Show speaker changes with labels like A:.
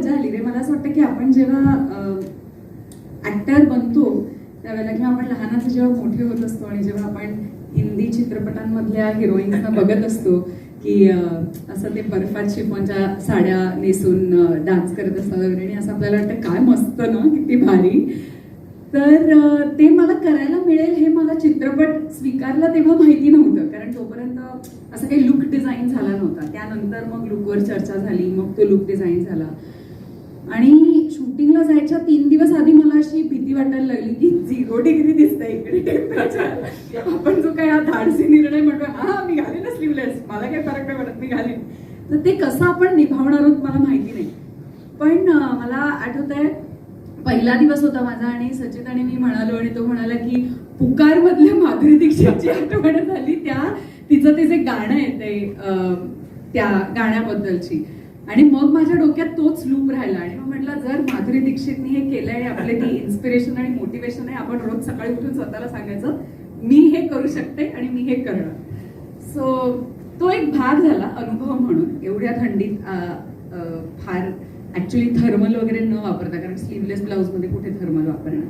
A: मजा आली रे. मला असं वाटतं की आपण जेव्हा ऍक्टर बनतो त्यावेळेला किंवा आपण लहानाचे जेव्हा मोठे होत असतो आणि जेव्हा आपण हिंदी चित्रपटांमधल्या हिरोईन्सना बघत असतो की असं ते बर्फात शिफॉनच्या साड्या नेसून डान्स करत असतात वगैरे. आणि असं आपल्याला वाटतं काय मस्त ना किती भारी. तर ते मला करायला मिळेल हे मला चित्रपट स्वीकारला तेव्हा माहिती नव्हतं. कारण तोपर्यंत असं काही लुक डिझाईन झाला नव्हता. त्यानंतर मग लुकवर चर्चा झाली मग तो लुक डिझाईन झाला. आणि शूटिंगला जायच्या तीन दिवस आधी मला अशी भीती वाटायला लागली की झिरो डिग्री दिसतंय इकडे टेम्परेचर आपण जो काय हा धाडसी निर्णय म्हणतो हा मी घालीन स्लीवलेस मला काही फरक नाही पडत मी घालीन. तर ते कसं आपण निभावणार आहोत मला माहिती नाही. पण मला आठवत आहे पहिला दिवस होता माझा आणि सचित आणि मी म्हणालो आणि तो म्हणाला की पुकार मधल्या माधुरी दीक्षितची आठवण झाली त्या तिचं ते जे गाणं आहे ते त्या गाण्याबद्दलची. आणि मग माझ्या डोक्यात तोच लूप राहिला आणि मग म्हटलं जर माधुरी दीक्षितने हे केलंय आहे आपले ती इन्स्पिरेशन आणि मोटिवेशन आहे आपण रोज सकाळी उठून स्वतःला सांगायचं मी हे करू शकते आणि मी हे करणार. सो तो एक भाग झाला अनुभव म्हणून. एवढ्या थंडीत फार ऍक्च्युली थर्मल वगैरे न वापरता कारण स्लीवलेस ब्लाऊजमध्ये कुठे थर्मल वापरणार?